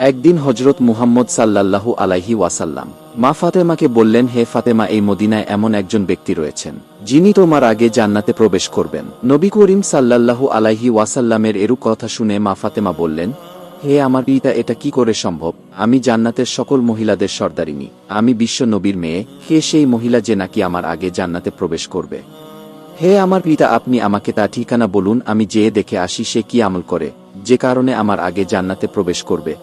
একদিন হজরত মুহাম্মদ সাল্লাল্লাহু আলাইহি ওয়াসাল্লাম, মা ফাতেমাকে বললেন, হে ফাতেমা, এই মদিনায় এমন একজন ব্যক্তি রয়েছেন, যিনি তোমার আগে জান্নাতে প্রবেশ করবেন। নবী করিম সাল্লাল্লাহু আলাইহি ওয়াসাল্লামের এরূপ কথা শুনে মা ফাতেমা বললেন, হে আমার পিতা, এটা কি করে সম্ভব? আমি জান্নাতের সকল মহিলাদের সর্দারিনী। আমি বিশ্ব নবীর মেয়ে, হে সেই মহিলা যে নাকি আমার আগে জান্নাতে প্রবেশ করবে। হে আমার পিতা, আপনি আমাকে তা ঠিকানা বলুন, আমি যেয়ে দেখে আসি সে কি আমল করে, যে কারণে আমার আগে জান্নাতে প্রবেশ করবে।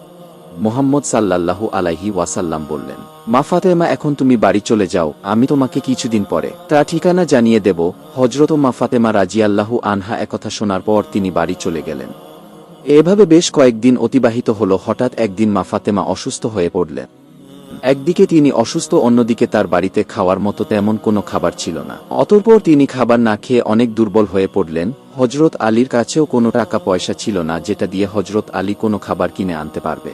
মোহাম্মদ সাল্লাল্লাহু আলাইহি ওয়াসাল্লাম বললেন, মা ফাতেমা, এখন তুমি বাড়ি চলে যাও, আমি তোমাকে কিছুদিন পরে তা ঠিকানা জানিয়ে দেব। হজরত মা ফাতেমা রাজিয়াল্লাহু আনহা একথা শোনার পর তিনি বাড়ি চলে গেলেন। এভাবে বেশ কয়েকদিন অতিবাহিত হল, হঠাৎ একদিন মা ফাতেমা অসুস্থ হয়ে পড়লেন। একদিকে তিনি অসুস্থ, অন্যদিকে তার বাড়িতে খাওয়ার মতো তেমন কোনো খাবার ছিল না। অতঃপর তিনি খাবার না খেয়ে অনেক দুর্বল হয়ে পড়লেন। হজরত আলীর কাছেও কোনো টাকা পয়সা ছিল না, যেটা দিয়ে হজরত আলী কোনো খাবার কিনে আনতে পারবে।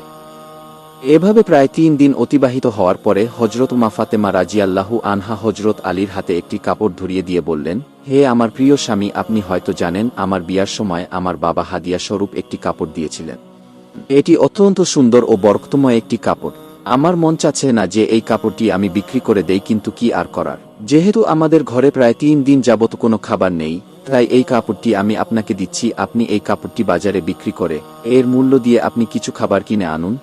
এভাবে প্রায় তিন দিন অতিবাহিত হওয়ার পরে হজরত মা ফাতেমা রাজিয়াল্লাহু আনহা হজরত আলীর হাতে একটি কাপড় ধরিয়ে দিয়ে বললেন, হে আমার প্রিয় স্বামী, আপনি হয়তো জানেন, আমার বিয়ার সময় আমার বাবা হাদিয়া স্বরূপ একটি কাপড় দিয়েছিলেন। এটি অত্যন্ত সুন্দর ও বরক্তময় একটি কাপড়। আমার মন চাচ্ছে না যে এই কাপড়টি আমি বিক্রি করে দেই, কিন্তু কি আর করার? যেহেতু আমাদের ঘরে প্রায় তিন দিন যাবত কোনো খাবার নেই, তাই এই কাপড়টি আমি আপনাকে দিচ্ছি। আপনি এই কাপড়টি বাজারে বিক্রি করে, এর মূল্য দিয়ে আপনি কিছু খাবার কিনে আনুন।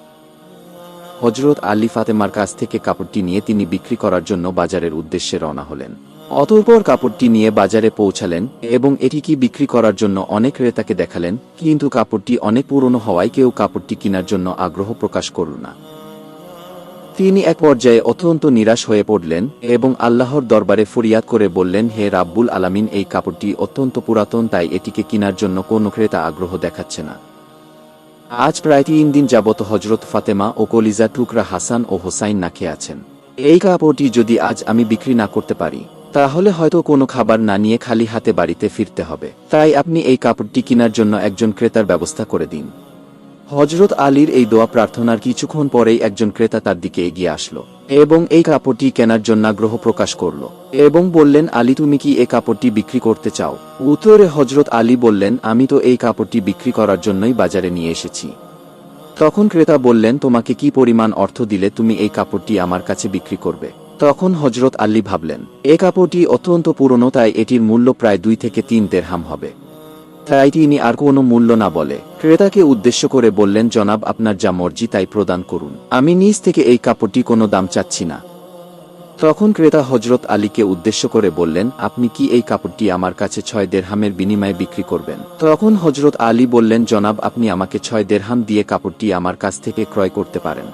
হজরত আলী ফাতেমার কাছ থেকে কাপড়টি নিয়ে তিনি বিক্রি করার জন্য বাজারের উদ্দেশ্যে রওনা হলেন। অতঃপর কাপড়টি নিয়ে বাজারে পৌঁছালেন এবং এটি কি বিক্রি করার জন্য অনেক ক্রেতাকে দেখালেন, কিন্তু কাপড়টি অনেক পুরনো হওয়ায় কেউ কাপড়টি কেনার জন্য আগ্রহ প্রকাশ করল না। তিনি এক পর্যায়ে অত্যন্ত নিরাশ হয়ে পড়লেন এবং আল্লাহর দরবারে ফরিয়াদ করে বললেন, হে রাব্বুল আলামিন, এই কাপড়টি অত্যন্ত পুরাতন, তাই এটিকে কেনার জন্য কোনো ক্রেতা আগ্রহ দেখাচ্ছে না। আজ প্রায় তিন দিন যাবত হজরত ফাতেমা ও কলিজা টুকরা হাসান ও হোসাইন নাকে আছেন। এই কাপড়টি যদি আজ আমি বিক্রি না করতে পারি, তাহলে হয়তো কোনো খাবার না নিয়ে খালি হাতে বাড়িতে ফিরতে হবে। তাই আপনি এই কাপড়টি কেনার জন্য একজন ক্রেতার ব্যবস্থা করে দিন। হজরত আলীর এই দোয়া প্রার্থনার কিছুক্ষণ পরেই একজন ক্রেতা তার দিকে এগিয়ে আসলো। এবং এই কাপড়টি কেনার জন্য আগ্রহ প্রকাশ করল এবং বললেন, আলী, তুমি কি এই কাপড়টি বিক্রি করতে চাও? উত্তরে হজরত আলী বললেন, আমি তো এই কাপড়টি বিক্রি করার জন্যই বাজারে নিয়ে এসেছি। তখন ক্রেতা বললেন, তোমাকে কি পরিমাণ অর্থ দিলে তুমি এই কাপড়টি আমার কাছে বিক্রি করবে? তখন হজরত আলী ভাবলেন, এ কাপড়টি অত্যন্ত পুরনো, তাই এটির মূল্য প্রায় দুই থেকে তিন দেড়হাম হবে। তাই তিনি আর কোনো মূল্য না বলে ক্রেতাকে উদ্দেশ্য করে বললেন, জনাব, আপনার যা মর্জি তাই প্রদান করুন। আমি নিজ থেকে এই কাপড়টি কোনো দাম চাচ্ছি না। তখন ক্রেতা হজরত আলীকে উদ্দেশ্য করে বললেন, আপনি কি এই কাপড়টি আমার কাছে ছয় দেড়হামের বিনিময়ে বিক্রি করবেন? তখন হজরত আলী বললেন, জনাব, আপনি আমাকে ছয় দেড়হাম দিয়ে কাপড়টি আমার কাছ থেকে ক্রয় করতে পারেন।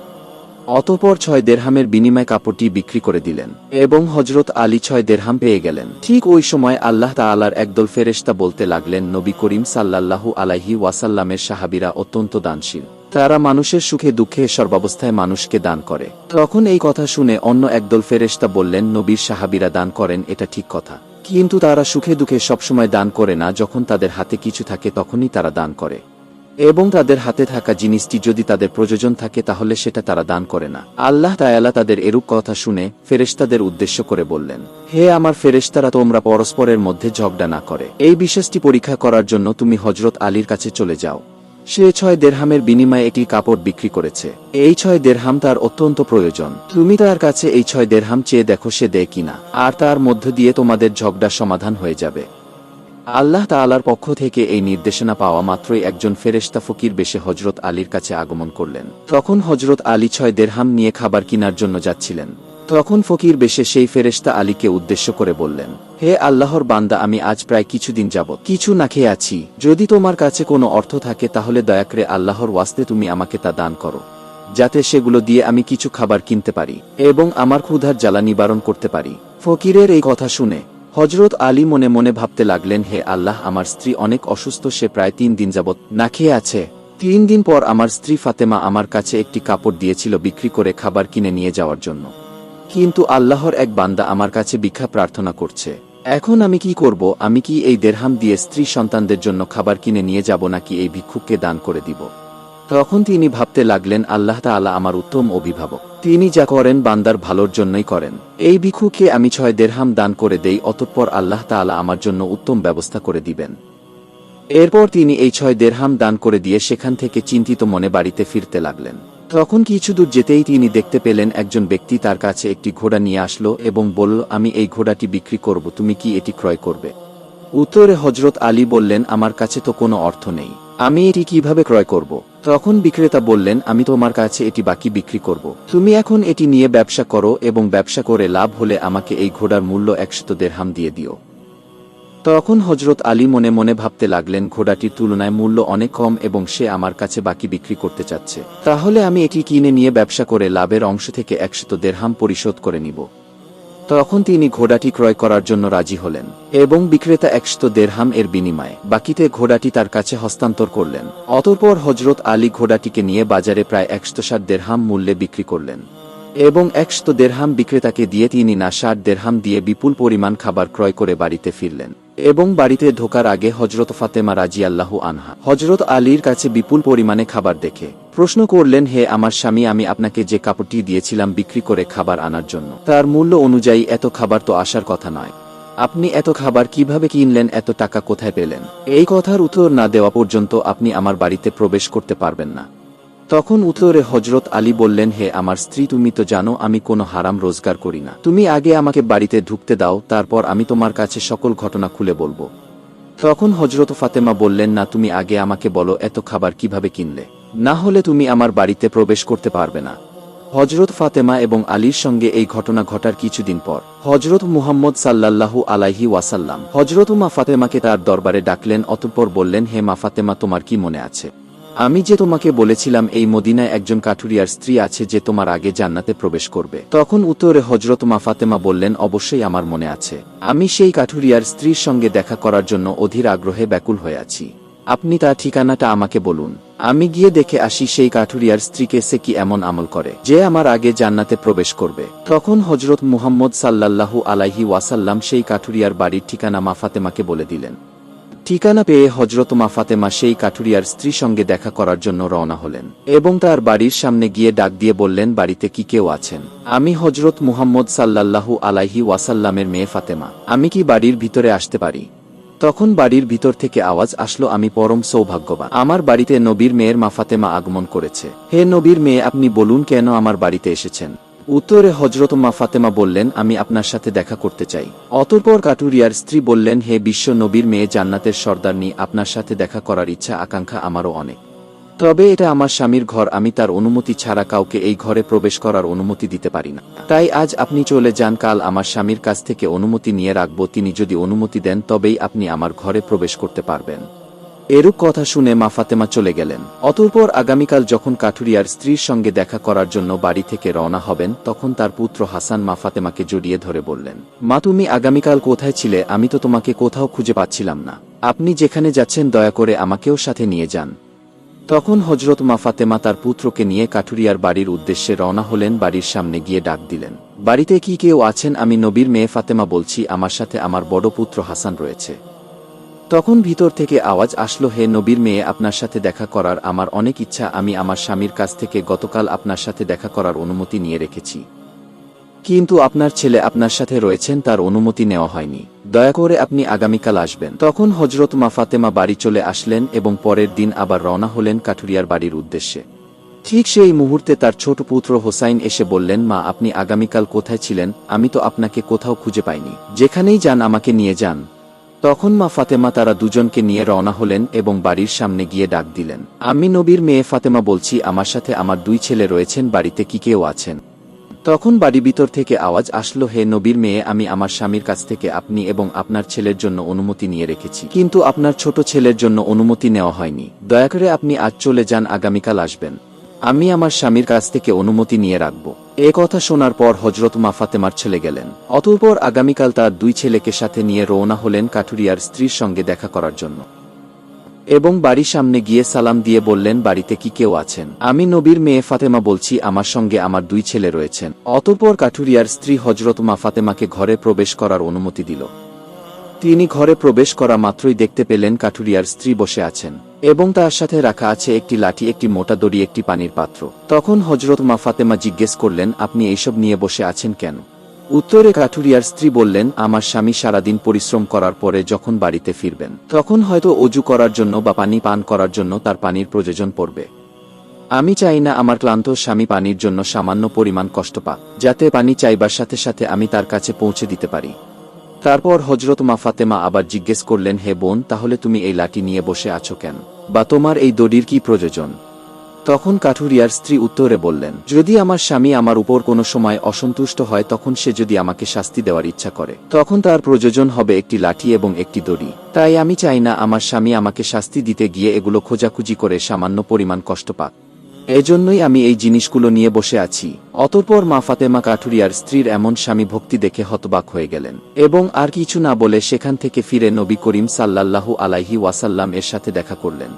অতপর ছয় দেড়হামের বিনিময় কাপড়টি বিক্রি করে দিলেন এবং হজরত আলী ছয় দেড়হাম পেয়ে গেলেন। ঠিক ওই সময় আল্লাহ তাআলার একদল ফেরেশতা বলতে লাগলেন, নবী করিম সাল্লাল্লাহু আলাইহি ওয়াসাল্লামের সাহাবীরা অত্যন্ত দানশীল। তারা মানুষের সুখে দুঃখে সর্বাবস্থায় মানুষকে দান করে। তখন এই কথা শুনে অন্য একদল ফেরেশতা বললেন, নবীর সাহাবীরা দান করেন, এটা ঠিক কথা। কিন্তু তারা সুখে দুঃখে সবসময় দান করে না, যখন তাদের হাতে কিছু থাকে তখনই তারা দান করে। এবং তাদের হাতে থাকা জিনিসটি যদি তাদের প্রয়োজন থাকে, তাহলে সেটা তারা দান করে না। আল্লাহ তায়ালা তাদের এরূপ কথা শুনে ফেরেশতাদের উদ্দেশ্য করে বললেন, হে আমার ফেরেশতারা, তোমরা পরস্পরের মধ্যে ঝগড়া না করে। এই বিশ্বাসটি পরীক্ষা করার জন্য তুমি হজরত আলীর কাছে চলে যাও। সে ছয় দেড়হামের বিনিময়ে একটি কাপড় বিক্রি করেছে। এই ছয় দেড়হাম তার অত্যন্ত প্রয়োজন। তুমি তার কাছে এই ছয় দেড়হাম চেয়ে দেখো সে দেয় কিনা। আর তার মধ্য দিয়ে তোমাদের ঝগড়া সমাধান হয়ে যাবে। আল্লাহ তাআলার পক্ষ থেকে এই নির্দেশনা পাওয়া মাত্রই একজন ফেরেশতা ফকির বেশে হজরত আলীর কাছে আগমন করলেন। তখন হজরত আলী ছয় দেড়হাম নিয়ে খাবার কিনার জন্য যাচ্ছিলেন। তখন ফকির বেশে সেই ফেরেশতা আলীকে উদ্দেশ্য করে বললেন, হে আল্লাহর বান্দা, আমি আজ প্রায় কিছুদিন যাব কিছু না খেয়ে আছি। যদি তোমার কাছে কোনো অর্থ থাকে, তাহলে দয়া করে আল্লাহর ওয়াস্তে তুমি আমাকে তা দান করো, যাতে সেগুলো দিয়ে আমি কিছু খাবার কিনতে পারি এবং আমার ক্ষুধার জ্বালা নিবারণ করতে পারি। ফকিরের এই কথা শুনে হজরত আলী মনে মনে ভাবতে লাগলেন, হে আল্লাহ, আমার স্ত্রী অনেক অসুস্থ, সে প্রায় তিন দিন যাবৎ না খেয়ে আছে। তিন দিন পর আমার স্ত্রী ফাতেমা আমার কাছে একটি কাপড় দিয়েছিল বিক্রি করে খাবার কিনে নিয়ে যাওয়ার জন্য। কিন্তু আল্লাহর এক বান্দা আমার কাছে ভিক্ষা প্রার্থনা করছে। এখন আমি কি করব? আমি কি এই দেড়হাম দিয়ে স্ত্রী সন্তানদের জন্য খাবার কিনে নিয়ে যাব নাকি এই ভিক্ষুককে দান করে দিব? তখন তিনি ভাবতে লাগলেন, আল্লাহ তাআলা আমার উত্তম অভিভাবক। তিনি যা করেন বান্দার ভালোর জন্যই করেন। এই ভিক্ষুকে আমি ছয় দেড়হাম দান করে দেই, অতঃপর আল্লাহ তাআলা আমার জন্য উত্তম ব্যবস্থা করে দিবেন। এরপর তিনি এই ছয় দেড়হাম দান করে দিয়ে সেখান থেকে চিন্তিত মনে বাড়িতে ফিরতে লাগলেন। তখন কিছু দূর যেতেই তিনি দেখতে পেলেন, একজন ব্যক্তি তার কাছে একটি ঘোড়া নিয়ে আসলো এবং বলল, আমি এই ঘোড়াটি বিক্রি করব, তুমি কি এটি ক্রয় করবে? উত্তরে হজরত আলী বললেন, আমার কাছে তো কোনো অর্থ নেই। আমি এটি কীভাবে ক্রয় করব? তখন বিক্রেতা বললেন, আমি তোমার কাছে এটি বাকি বিক্রি করব। তুমি এখন এটি নিয়ে ব্যবসা করো এবং ব্যবসা করে লাভ হলে আমাকে এই ঘোড়ার মূল্য একশত দেড়হাম দিয়ে দিও। তখন হজরত আলী মনে মনে ভাবতে লাগলেন, ঘোড়াটির তুলনায় মূল্য অনেক কম এবং সে আমার কাছে বাকি বিক্রি করতে চাচ্ছে। তাহলে আমি এটি কিনে নিয়ে ব্যবসা করে লাভের অংশ থেকে একশত দেড়হাম পরিশোধ করে নিব। তখন তিনি ঘোড়াটি ক্রয় করার জন্য রাজি হলেন, এবং বিক্রেতা একশত দেড়হাম এর বিনিময়ে বাকিতে ঘোড়াটি তার কাছে হস্তান্তর করলেন। অতঃপর হজরত আলী ঘোড়াটিকে নিয়ে বাজারে প্রায় একশত ষাট দেড়হাম মূল্যে বিক্রি করলেন, এবং একশত দেড়হাম বিক্রেতাকে দিয়ে তিনি না ষাট দেড়হাম দিয়ে বিপুল পরিমাণ খাবার ক্রয় করে বাড়িতে ফিরলেন, এবং বাড়িতে ঢোকার আগে হজরত ফাতেমা রাজি আল্লাহ আনহা হজরত আলীর কাছে বিপুল পরিমাণে খাবার দেখে। প্রশ্ন করলেন, হে আমার স্বামী, আমি আপনাকে যে কাপড়টি দিয়েছিলাম বিক্রি করে খাবার আনার জন্য, তার মূল্য অনুযায়ী এত খাবার তো আসার কথা নয়। আপনি এত খাবার কীভাবে কিনলেন, এত টাকা কোথায় পেলেন? এই কথার উত্তর না দেওয়া পর্যন্ত আপনি আমার বাড়িতে প্রবেশ করতে পারবেন না। তখন উত্তরে হজরত আলী বললেন, হে আমার স্ত্রী, তুমি তো জানো, আমি কোনো হারাম রোজগার করি না। তুমি আগে আমাকে বাড়িতে ঢুকতে দাও, তারপর আমি তোমার কাছে সকল ঘটনা খুলে বলব। তখন হজরত ফাতেমা বললেন, না, তুমি আগে আমাকে বলো, এত খাবার কীভাবে কিনলে? না হলে তুমি আমার বাড়িতে প্রবেশ করতে পারবে না। হজরত ফাতেমা এবং আলীর সঙ্গে এই ঘটনা ঘটার কিছুদিন পর হজরত মুহাম্মদ সাল্লাল্লাহু আলাইহি ওয়াসাল্লাম হজরত মা ফাতেমাকে তার দরবারে ডাকলেন, অতঃপর বললেন, হে মা ফাতেমা, তোমার কি মনে আছে? আমি যে তোমাকে বলেছিলাম, এই মদিনায় একজন কাঠুরিয়ার স্ত্রী আছে যে তোমার আগে জান্নাতে প্রবেশ করবে। তখন উত্তরে হজরত মা ফাতেমা বললেন, অবশ্যই আমার মনে আছে। আমি সেই কাঠুরিয়ার স্ত্রীর সঙ্গে দেখা করার জন্য অধীর আগ্রহে ব্যাকুল হয়ে আছি। আপনি তার ঠিকানাটা আমাকে বলুন। আমি গিয়ে দেখে আসি সেই কাঠুরিয়ার স্ত্রীকে সে কি এমন আমল করে। যে আমার আগে জান্নাতে প্রবেশ করবে। তখন হজরত মুহাম্মদ সাল্লাল্লাহু আলাইহি ওয়াসাল্লাম সেই কাঠুরিয়ার বাড়ির ঠিকানা মা ফাতেমাকে বলে দিলেন। ঠিকানা পেয়ে হজরত মা সেই কাঠুরিয়ার স্ত্রী সঙ্গে দেখা করার জন্য রওনা হলেন এবং তার বাড়ির সামনে গিয়ে ডাক দিয়ে বললেন, বাড়িতে কি কেউ আছেন? আমি হজরত মুহাম্মদ সাল্লাল্লাহু আলাইহি ওয়াসাল্লামের মেয়ে ফাতেমা। আমি কি বাড়ির ভিতরে আসতে পারি? তখন বাড়ির ভিতর থেকে আওয়াজ আসলো, আমি পরম সৌভাগ্যবান। আমার বাড়িতে নবীর মেয়ের মাফাতেমা আগমন করেছে। হে নবীর মেয়ে, আপনি বলুন কেন আমার বাড়িতে এসেছেন? উত্তরে হজরত মা ফাতেমা বললেন, আমি আপনার সাথে দেখা করতে চাই। অতঃপর কাটুরিয়ার স্ত্রী বললেন, হে বিশ্ব নবীর মেয়ে, জান্নাতের সর্দার নিয়ে আপনার সাথে দেখা করার ইচ্ছা, আকাঙ্ক্ষা আমারও অনেক। তবে এটা আমার স্বামীর ঘর, আমি তার অনুমতি ছাড়া কাউকে এই ঘরে প্রবেশ করার অনুমতি দিতে পারি না। তাই আজ আপনি চলে যান, কাল আমার স্বামীর কাছ থেকে অনুমতি নিয়ে রাখব, তিনি যদি অনুমতি দেন, তবেই আপনি আমার ঘরে প্রবেশ করতে পারবেন। এরূপ কথা শুনে মা ফাতেমা চলে গেলেন। অতঃপর আগামীকাল যখন কাঠুরিয়ার স্ত্রীর সঙ্গে দেখা করার জন্য বাড়ি থেকে রওনা হবেন, তখন তার পুত্র হাসান মা ফাতেমাকে জড়িয়ে ধরে বললেন, মা, তুমি আগামীকাল কোথায় ছিলে? আমি তো তোমাকে কোথাও খুঁজে পাচ্ছিলাম না। আপনি যেখানে যাচ্ছেন, দয়া করে আমাকেও সাথে নিয়ে যান। তখন হজরত মা ফাতেমা তার পুত্রকে নিয়ে কাঠুরিয়ার বাড়ির উদ্দেশ্যে রওনা হলেন, বাড়ির সামনে গিয়ে ডাক দিলেন। বাড়িতে কি কেউ আছেন? আমি নবীর মেয়ে ফাতেমা বলছি, আমার সাথে আমার বড় পুত্র হাসান রয়েছে। তখন ভিতর থেকে আওয়াজ আসলো, হে নবীর মেয়ে, আপনার সাথে দেখা করার আমার অনেক ইচ্ছা, আমি আমার স্বামীর কাছ থেকে গতকাল আপনার সাথে দেখা করার অনুমতি নিয়ে রেখেছি। কিন্তু আপনার ছেলে আপনার সাথে রয়েছেন তার অনুমতি নেওয়া হয়নি। দয়া করে আপনি আগামীকাল আসবেন। তখন হজরত মা ফাতেমা বাড়ি চলে আসলেন এবং পরের দিন আবার রওনা হলেন কাঠুরিয়ার বাড়ির উদ্দেশ্যে। ঠিক সেই মুহূর্তে তার ছোট পুত্র হোসাইন এসে বললেন, মা, আপনি আগামীকাল কোথায় ছিলেন? আমি তো আপনাকে কোথাও খুঁজে পাইনি। যেখানেই যান, আমাকে নিয়ে যান। তখন মা ফাতেমা তারা দুজনকে নিয়ে রওনা হলেন এবং বাড়ির সামনে গিয়ে ডাক দিলেন, আমি নবীর মেয়ে ফাতেমা বলছি, আমার সাথে আমার দুই ছেলে রয়েছেন, বাড়িতে কি কেউ আছেন? তখন বাড়ি ভিতর থেকে আওয়াজ আসলো, হে নবীর মেয়ে, আমি আমার স্বামীর কাছ থেকে আপনি এবং আপনার ছেলের জন্য অনুমতি নিয়ে রেখেছি। কিন্তু আপনার ছোট ছেলের জন্য অনুমতি নেওয়া হয়নি। দয়া করে আপনি আজ চলে যান, আগামীকাল আসবেন। আমি আমার স্বামীর কাছ থেকে অনুমতি নিয়ে রাখব। এ কথা শোনার পর হজরত মা ফাতেমার ছেলে গেলেন। অতঃপর আগামীকাল তার দুই ছেলেকে সাথে নিয়ে রওনা হলেন কাঠুরিয়ার স্ত্রীর সঙ্গে দেখা করার জন্য। এবং বাড়ির সামনে গিয়ে সালাম দিয়ে বললেন, বাড়িতে কি কেউ আছেন? আমি নবীর মেয়ে ফাতেমা বলছি, আমার সঙ্গে আমার দুই ছেলে রয়েছেন। অতঃপর কাঠুরিয়ার স্ত্রী হজরত মা ফাতেমাকে ঘরে প্রবেশ করার অনুমতি দিল। তিনি ঘরে প্রবেশ করা মাত্রই দেখতে পেলেন কাঠুরিয়ার স্ত্রী বসে আছেন এবং তার সাথে রাখা আছে একটি লাঠি, একটি মোটা দড়ি, একটি পানির পাত্র। তখন হজরত মা ফাতেমা জিজ্ঞেস করলেন, আপনি এইসব নিয়ে বসে আছেন কেন? উত্তরে কাঠুরিয়ার স্ত্রী বললেন, আমার স্বামী সারাদিন পরিশ্রম করার পরে যখন বাড়িতে ফিরবেন, তখন হয়তো অজু করার জন্য বা পানি পান করার জন্য তার পানির প্রয়োজন পড়বে। আমি চাই না আমার ক্লান্ত স্বামী পানির জন্য সামান্য পরিমাণ কষ্ট পাক, যাতে পানি চাইবার সাথে সাথে আমি তার কাছে পৌঁছে দিতে পারি। তারপর হজরত মা ফাতেমা আবার জিজ্ঞেস করলেন, হে বোন, তাহলে তুমি এই লাঠি নিয়ে বসে আছো কেন? বা তোমার এই দড়ির কি প্রয়োজন? তখন কাঠুরিয়ার স্ত্রী উত্তরে বললেন, যদি আমার স্বামী আমার উপর কোনো সময় অসন্তুষ্ট হয়, তখন সে যদি আমাকে শাস্তি দেওয়ার ইচ্ছা করে, তখন তার প্রয়োজন হবে একটি লাঠি এবং একটি দড়ি। তাই আমি চাই না আমার স্বামী আমাকে শাস্তি দিতে গিয়ে এগুলো খোঁজাখুঁজি করে সামান্য পরিমাণ কষ্ট পাক। এজন্যই আমি এই জিনিসগুলো নিয়ে বসে আছি। অতঃপর মা ফাতেমা কাঠুরিয়ার স্ত্রীর এমন স্বামী ভক্তি দেখে হতবাক হয়ে গেলেন এবং আর কিছু না বলে সেখান থেকে ফিরে নবী করিম সাল্লাল্লাহু আলাইহি ওয়াসাল্লাম এর সাথে দেখা করলেন।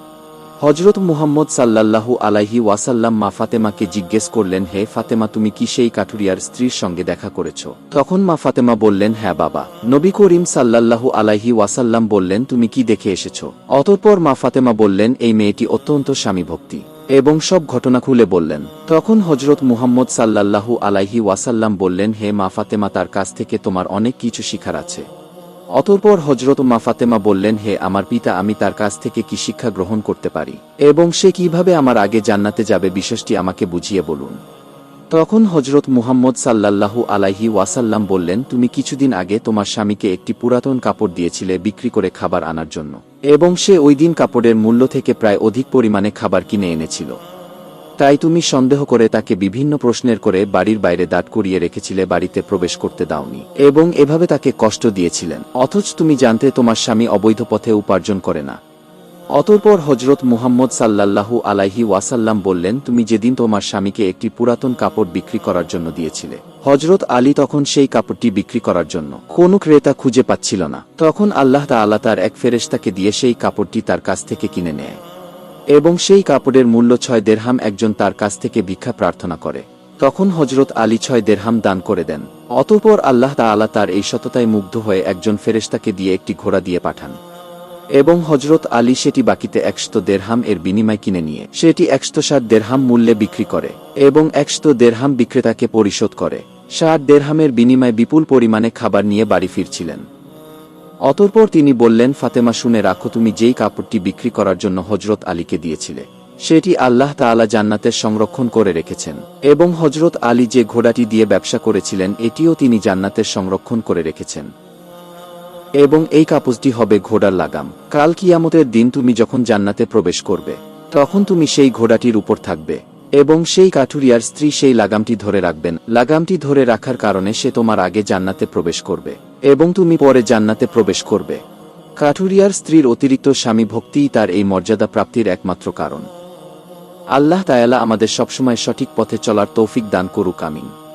হজরত মুহাম্মদ সাল্লাল্লাহু আলাইহি ওয়াসাল্লাম মা ফাতেমাকে জিজ্ঞেস করলেন, হে ফাতেমা, তুমি কি সেই কাঠুরিয়ার স্ত্রীর সঙ্গে দেখা করেছ? তখন মা ফাতেমা বললেন হ্যাঁ বাবা। নবী করিম সাল্লাল্লাহু আলাইহি ওয়াসাল্লাম বললেন, তুমি কি দেখে এসেছ? অতঃপর মা ফাতেমা বললেন, এই মেয়েটি অত্যন্ত স্বামী ভক্তি এবং সব ঘটনা খুলে বললেন। তখন হজরত মুহাম্মদ সাল্লাল্লাহু আলাইহি ওয়াসাল্লাম বললেন, হে মা ফাতেমা, তার কাছ থেকে তোমার অনেক কিছু শিখার আছে। অতঃপর হজরত মা ফাতেমা বললেন, হে আমার পিতা, আমি তার কাছ থেকে কি শিক্ষা গ্রহণ করতে পারি? এবং সে কীভাবে আমার আগে জান্নাতে যাবে? বিশেষটি আমাকে বুঝিয়ে বলুন। তখন হজরত মুহাম্মদ সাল্লাল্লাহু আলাইহি ওয়াসাল্লাম বললেন, তুমি কিছুদিন আগে তোমার স্বামীকে একটি পুরাতন কাপড় দিয়েছিলে বিক্রি করে খাবার আনার জন্য, এবং সে ওই দিন কাপড়ের মূল্য থেকে প্রায় অধিক পরিমাণে খাবার কিনে এনেছিল। তাই তুমি সন্দেহ করে তাকে বিভিন্ন প্রশ্নের করে বাড়ির বাইরে দাঁড় করিয়ে রেখেছিলে বাড়িতে প্রবেশ করতে দাওনি এবং এভাবে তাকে কষ্ট দিয়েছিলেন। অথচ তুমি জানতে তোমার স্বামী অবৈধ পথে উপার্জন করে না। অতঃপর হজরত মুহাম্মদ সাল্লাল্লাহু আলাইহি ওয়াসাল্লাম বললেন, তুমি যেদিন তোমার স্বামীকে একটি পুরাতন কাপড় বিক্রি করার জন্য দিয়েছিলে হজরত আলী তখন সেই কাপড়টি বিক্রি করার জন্য। কোনো ক্রেতা খুঁজে পাচ্ছিল না। তখন আল্লাহ তাআলা তার এক ফেরেশতাকে দিয়ে সেই কাপড়টি তার কাছ থেকে কিনে নেয়। এবং সেই কাপড়ের মূল্য ছয় দেড়হাম একজন তার কাছ থেকে ভিক্ষা প্রার্থনা করে। তখন হজরত আলী ছয় দেড়হাম দান করে দেন। অতঃপর আল্লাহ তাআলা তার এই সততায় মুগ্ধ হয়ে একজন ফেরেশতাকে দিয়ে একটি ঘোড়া দিয়ে পাঠান। এবং হজরত আলী সেটি বাকিতে একশত দেড়হাম এর বিনিময় কিনে নিয়ে, সেটি একশত ষাট দেড়হাম মূল্যে বিক্রি করে এবং একশত দেড়হাম বিক্রেতাকে পরিশোধ করে। ষাট দেড়হামের বিনিময়ে বিপুল পরিমাণে খাবার নিয়ে বাড়ি ফিরছিলেন। অতঃপর তিনি বললেন, ফাতেমা, শুনে রাখো, তুমি যেই কাপড়টি বিক্রি করার জন্য হজরত আলীকে দিয়েছিলে, সেটি আল্লাহ তাআলা জান্নাতের সংরক্ষণ করে রেখেছেন এবং হজরত আলী যে ঘোড়াটি দিয়ে ব্যবসা করেছিলেন, এটিও তিনি জান্নাতের সংরক্ষণ করে রেখেছেন। এবং এই কাপড়টি হবে ঘোড়ার লাগাম। কাল কিয়ামতের দিন তুমি যখন জান্নাতে প্রবেশ করবে, তখন তুমি সেই ঘোড়াটির উপর থাকবে। এবং সেই কাঠুরিয়ার স্ত্রী সেই লাগামটি ধরে রাখবেন। লাগামটি ধরে রাখার কারণে সে তোমার আগে জান্নাতে প্রবেশ করবে এবং তুমি পরে জান্নাতে প্রবেশ করবে। কাঠুরিয়ার স্ত্রীর অতিরিক্ত স্বামী ভক্তিই তার এই মর্যাদা প্রাপ্তির একমাত্র কারণ। আল্লাহ তায়ালা আমাদের সবসময় সঠিক পথে চলার তৌফিক দান করুক, আমিন।